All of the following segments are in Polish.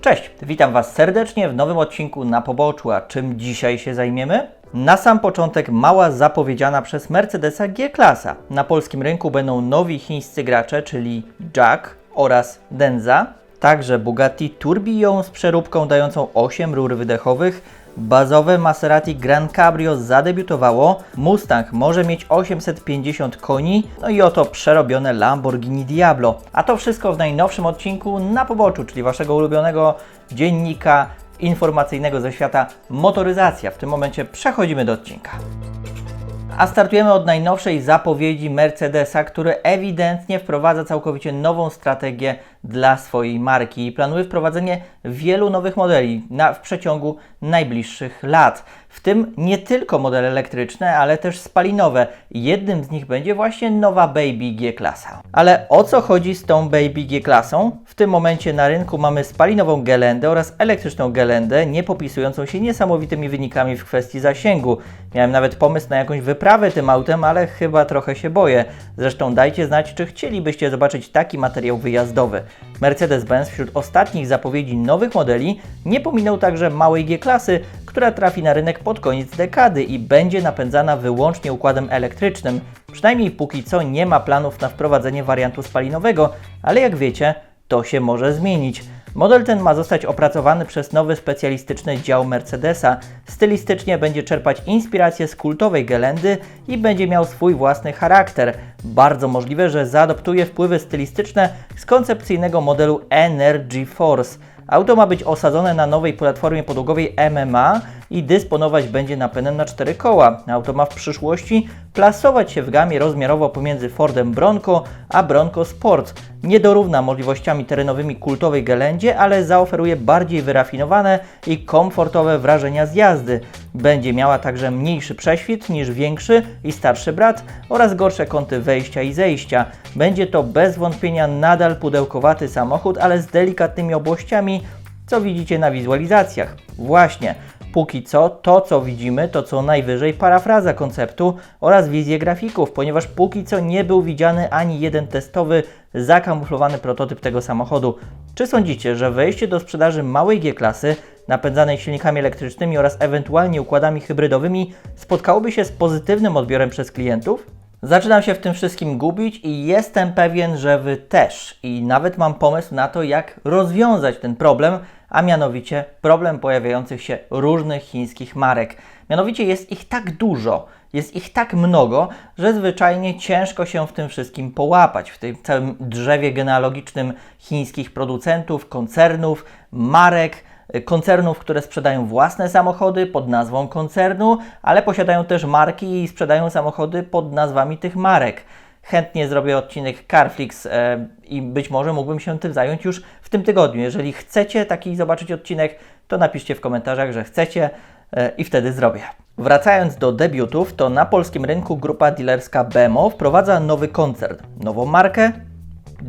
Cześć, witam Was serdecznie w nowym odcinku na poboczu. A czym dzisiaj się zajmiemy? Na sam początek mała zapowiedziana przez Mercedesa G-klasa. Na polskim rynku będą nowi chińscy gracze, czyli Jack oraz Denza. Także Bugatti Tourbillon z przeróbką dającą 8 rur wydechowych. Bazowe Maserati Gran Cabrio zadebiutowało, Mustang może mieć 850 koni, no i oto przerobione Lamborghini Diablo. A to wszystko w najnowszym odcinku na poboczu, czyli Waszego ulubionego dziennika informacyjnego ze świata motoryzacja. W tym momencie przechodzimy do odcinka. A startujemy od najnowszej zapowiedzi Mercedesa, który ewidentnie wprowadza całkowicie nową strategię dla swojej marki i planuje wprowadzenie wielu nowych modeli na, w przeciągu najbliższych lat. W tym nie tylko modele elektryczne, ale też spalinowe. Jednym z nich będzie właśnie nowa Baby G-klasa. Ale o co chodzi z tą Baby G-klasą? W tym momencie na rynku mamy spalinową Gelendę oraz elektryczną Gelendę, nie popisującą się niesamowitymi wynikami w kwestii zasięgu. Miałem nawet pomysł na jakąś wyprawę tym autem, ale chyba trochę się boję. Zresztą dajcie znać, czy chcielibyście zobaczyć taki materiał wyjazdowy. Mercedes-Benz wśród ostatnich zapowiedzi nowych modeli nie pominął także małej G-klasy, która trafi na rynek pod koniec dekady i będzie napędzana wyłącznie układem elektrycznym. Przynajmniej póki co nie ma planów na wprowadzenie wariantu spalinowego, ale jak wiecie, to się może zmienić. Model ten ma zostać opracowany przez nowy specjalistyczny dział Mercedesa. Stylistycznie będzie czerpać inspirację z kultowej Gelendy i będzie miał swój własny charakter. Bardzo możliwe, że zaadoptuje wpływy stylistyczne z koncepcyjnego modelu Energy Force. Auto ma być osadzone na nowej platformie podłogowej MMA i dysponować będzie napędem na cztery koła. Auto ma w przyszłości plasować się w gamie rozmiarowo pomiędzy Fordem Bronco a Bronco Sport. Nie dorówna możliwościami terenowymi kultowej Gelendzie, ale zaoferuje bardziej wyrafinowane i komfortowe wrażenia z jazdy. Będzie miała także mniejszy prześwit niż większy i starszy brat oraz gorsze kąty wejścia i zejścia. Będzie to bez wątpienia nadal pudełkowaty samochód, ale z delikatnymi obłościami, co widzicie na wizualizacjach. Właśnie, Póki co, to co widzimy, to co najwyżej parafraza konceptu oraz wizje grafików, ponieważ póki co nie był widziany ani jeden testowy, zakamuflowany prototyp tego samochodu. Czy sądzicie, że wejście do sprzedaży małej G-klasy, napędzanej silnikami elektrycznymi oraz ewentualnie układami hybrydowymi, spotkałoby się z pozytywnym odbiorem przez klientów? Zaczynam się w tym wszystkim gubić i jestem pewien, że Wy też. I nawet mam pomysł na to, jak rozwiązać ten problem, a mianowicie problem pojawiających się różnych chińskich marek. Mianowicie jest ich tak dużo, jest ich tak mnogo, że zwyczajnie ciężko się w tym wszystkim połapać, w tym całym drzewie genealogicznym chińskich producentów, koncernów, marek, koncernów, które sprzedają własne samochody pod nazwą koncernu, ale posiadają też marki i sprzedają samochody pod nazwami tych marek. Chętnie zrobię odcinek Carflix e, i być może mógłbym się tym zająć już w tym tygodniu. Jeżeli chcecie taki zobaczyć odcinek, to napiszcie w komentarzach, że chcecie e, i wtedy zrobię. Wracając do debiutów, to na polskim rynku grupa dealerska Bemo wprowadza nowy koncern, nową markę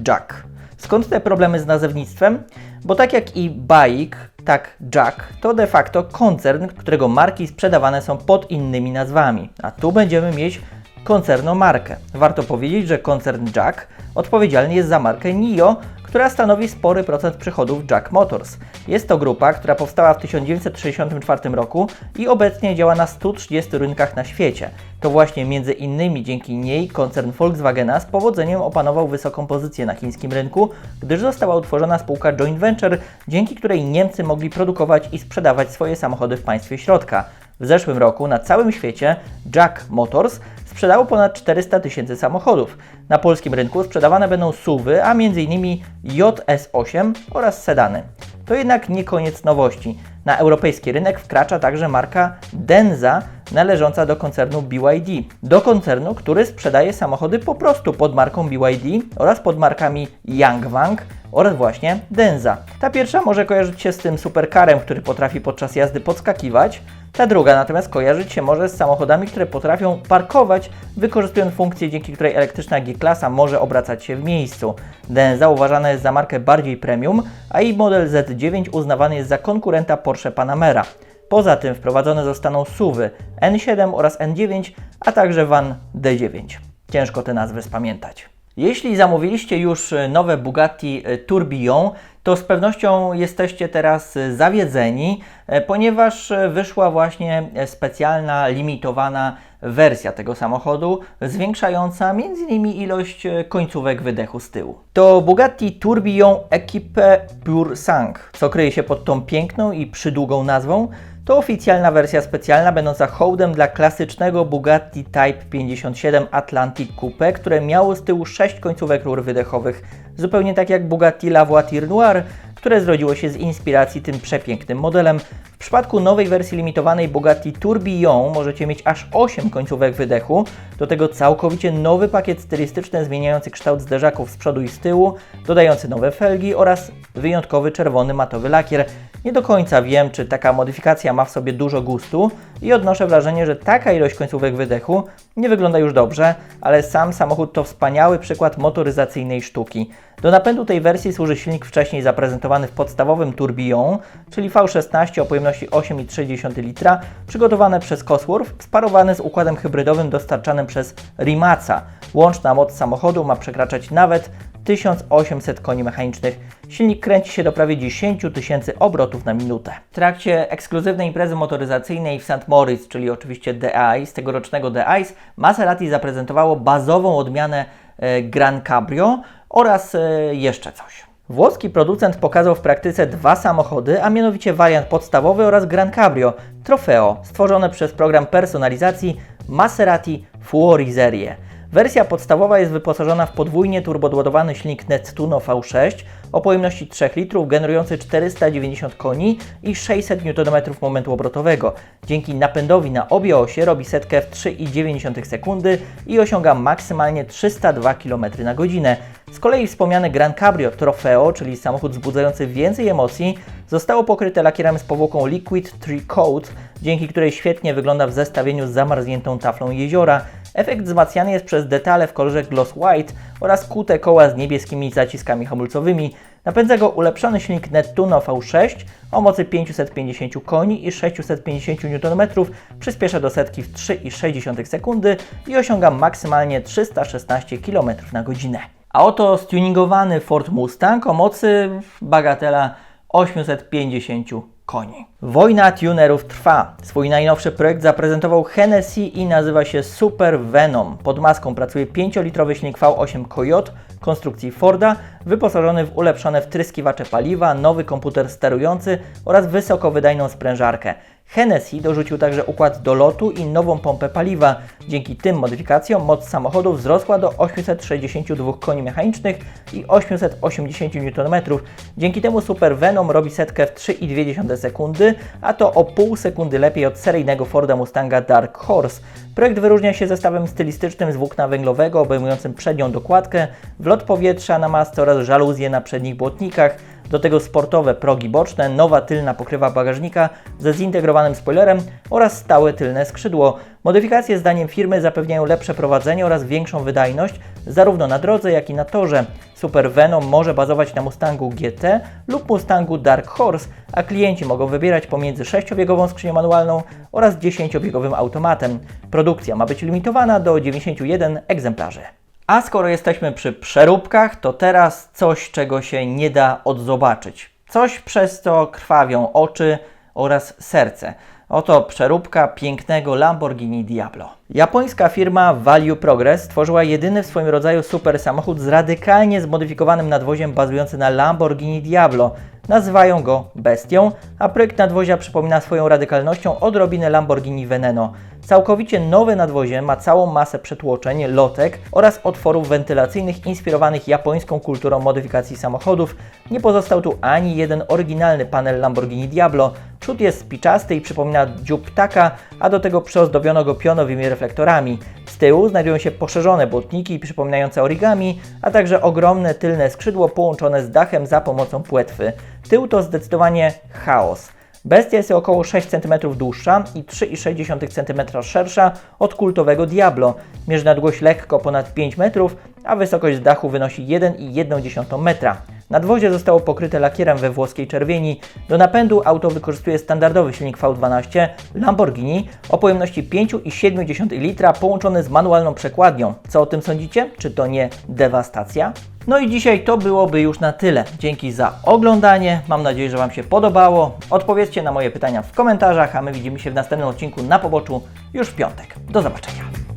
Jack. Skąd te problemy z nazewnictwem? Bo tak jak i Bike, tak Jack to de facto koncern, którego marki sprzedawane są pod innymi nazwami. A tu będziemy mieć koncerną markę. Warto powiedzieć, że koncern Jack odpowiedzialny jest za markę NIO, która stanowi spory procent przychodów Jack Motors. Jest to grupa, która powstała w 1964 roku i obecnie działa na 130 rynkach na świecie. To właśnie między innymi dzięki niej koncern Volkswagena z powodzeniem opanował wysoką pozycję na chińskim rynku, gdyż została utworzona spółka joint venture, dzięki której Niemcy mogli produkować i sprzedawać swoje samochody w państwie środka. W zeszłym roku na całym świecie Jack Motors sprzedało ponad 400 tysięcy samochodów. Na polskim rynku sprzedawane będą SUVy, a m.in. JS8 oraz sedany. To jednak nie koniec nowości. Na europejski rynek wkracza także marka Denza, należąca do koncernu BYD. Do koncernu, który sprzedaje samochody po prostu pod marką BYD oraz pod markami Yangwang oraz właśnie Denza. Ta pierwsza może kojarzyć się z tym superkarem, który potrafi podczas jazdy podskakiwać, ta druga natomiast kojarzyć się może z samochodami, które potrafią parkować, wykorzystując funkcję, dzięki której elektryczna G-klasa może obracać się w miejscu. Denza uważana jest za markę bardziej premium, a jej model Z9 uznawany jest za konkurenta Porsche Panamera. Poza tym wprowadzone zostaną SUVy N7 oraz N9, a także van D9. Ciężko te nazwy spamiętać. Jeśli zamówiliście już nowe Bugatti Tourbillon, to z pewnością jesteście teraz zawiedzeni, ponieważ wyszła właśnie specjalna, limitowana wersja tego samochodu, zwiększająca m.in. ilość końcówek wydechu z tyłu. To Bugatti Tourbillon Equipe Pur Sang, co kryje się pod tą piękną i przydługą nazwą. To oficjalna wersja specjalna, będąca hołdem dla klasycznego Bugatti Type 57 Atlantic Coupe, które miało z tyłu 6 końcówek rur wydechowych, zupełnie tak jak Bugatti La Voiture Noire, które zrodziło się z inspiracji tym przepięknym modelem. W przypadku nowej wersji limitowanej Bugatti Tourbillon możecie mieć aż 8 końcówek wydechu, do tego całkowicie nowy pakiet stylistyczny zmieniający kształt zderzaków z przodu i z tyłu, dodający nowe felgi oraz wyjątkowy czerwony matowy lakier. Nie do końca wiem, czy taka modyfikacja ma w sobie dużo gustu i odnoszę wrażenie, że taka ilość końcówek wydechu nie wygląda już dobrze, ale sam samochód to wspaniały przykład motoryzacyjnej sztuki. Do napędu tej wersji służy silnik wcześniej zaprezentowany w podstawowym Tourbillon, czyli V16 o pojemności 8,3 litra, przygotowany przez Cosworth, sparowany z układem hybrydowym dostarczanym przez Rimaca. Łączna moc samochodu ma przekraczać nawet 1800 koni mechanicznych. Silnik kręci się do prawie 10 tysięcy obrotów na minutę. W trakcie ekskluzywnej imprezy motoryzacyjnej w St. Moritz, czyli oczywiście The Ice, tegorocznego The Ice, Maserati zaprezentowało bazową odmianę e, Gran Cabrio oraz e, jeszcze coś. Włoski producent pokazał w praktyce dwa samochody, a mianowicie wariant podstawowy oraz Gran Cabrio Trofeo, stworzone przez program personalizacji Maserati Fuori Serie. Wersja podstawowa jest wyposażona w podwójnie turbodładowany silnik Nettuno V6 o pojemności 3 litrów, generujący 490 koni i 600 Nm momentu obrotowego. Dzięki napędowi na obie osie robi setkę w 3,9 sekundy i osiąga maksymalnie 302 km na godzinę. Z kolei wspomniany Gran Cabrio Trofeo, czyli samochód wzbudzający więcej emocji, zostało pokryte lakierem z powłoką Liquid Tree Coat, dzięki której świetnie wygląda w zestawieniu z zamarzniętą taflą jeziora. Efekt wzmacniany jest przez detale w kolorze gloss white oraz kute koła z niebieskimi zaciskami hamulcowymi. Napędza go ulepszony silnik Nettuno V6 o mocy 550 koni i 650 Nm, przyspiesza do setki w 3,6 sekundy i osiąga maksymalnie 316 km na godzinę. A oto stuningowany Ford Mustang o mocy bagatela 850 koni. Wojna tunerów trwa. Swój najnowszy projekt zaprezentował Hennessy i nazywa się Super Venom. Pod maską pracuje 5-litrowy silnik V8 Coyote konstrukcji Forda, wyposażony w ulepszone wtryskiwacze paliwa, nowy komputer sterujący oraz wysokowydajną sprężarkę. Hennessy dorzucił także układ do lotu i nową pompę paliwa. Dzięki tym modyfikacjom moc samochodu wzrosła do 862 koni mechanicznych i 880 Nm. Dzięki temu Super Venom robi setkę w 3,2 sekundy, a to o pół sekundy lepiej od seryjnego Forda Mustanga Dark Horse. Projekt wyróżnia się zestawem stylistycznym z włókna węglowego obejmującym przednią dokładkę, wlot powietrza na masce oraz żaluzje na przednich błotnikach. Do tego sportowe progi boczne, nowa tylna pokrywa bagażnika ze zintegrowanym spoilerem oraz stałe tylne skrzydło. Modyfikacje zdaniem firmy zapewniają lepsze prowadzenie oraz większą wydajność zarówno na drodze, jak i na torze. Super Venom może bazować na Mustangu GT lub Mustangu Dark Horse, a klienci mogą wybierać pomiędzy 6-biegową skrzynią manualną oraz 10-biegowym automatem. Produkcja ma być limitowana do 91 egzemplarzy. A skoro jesteśmy przy przeróbkach, to teraz coś, czego się nie da odzobaczyć. Coś, przez co krwawią oczy oraz serce. Oto przeróbka pięknego Lamborghini Diablo. Japońska firma Value Progress stworzyła jedyny w swoim rodzaju super samochód z radykalnie zmodyfikowanym nadwoziem bazujący na Lamborghini Diablo. Nazywają go bestią, a projekt nadwozia przypomina swoją radykalnością odrobinę Lamborghini Veneno. Całkowicie nowe nadwozie ma całą masę przetłoczeń, lotek oraz otworów wentylacyjnych inspirowanych japońską kulturą modyfikacji samochodów. Nie pozostał tu ani jeden oryginalny panel Lamborghini Diablo. Przód jest spiczasty i przypomina dziób ptaka, a do tego przyozdobiono go pionowymi reflektorami. Tyłu znajdują się poszerzone błotniki przypominające origami, a także ogromne tylne skrzydło połączone z dachem za pomocą płetwy. Tył to zdecydowanie chaos. Bestia jest około 6 cm dłuższa i 3,6 cm szersza od kultowego Diablo. Mierzy nadgłoś lekko ponad 5 metrów, a wysokość z dachu wynosi 1,1 metra. Nadwozie zostało pokryte lakierem we włoskiej czerwieni. Do napędu auto wykorzystuje standardowy silnik V12 Lamborghini o pojemności 5,7 litra połączony z manualną przekładnią. Co o tym sądzicie? Czy to nie dewastacja? No i dzisiaj to byłoby już na tyle. Dzięki za oglądanie. Mam nadzieję, że Wam się podobało. Odpowiedzcie na moje pytania w komentarzach, a my widzimy się w następnym odcinku na poboczu już w piątek. Do zobaczenia.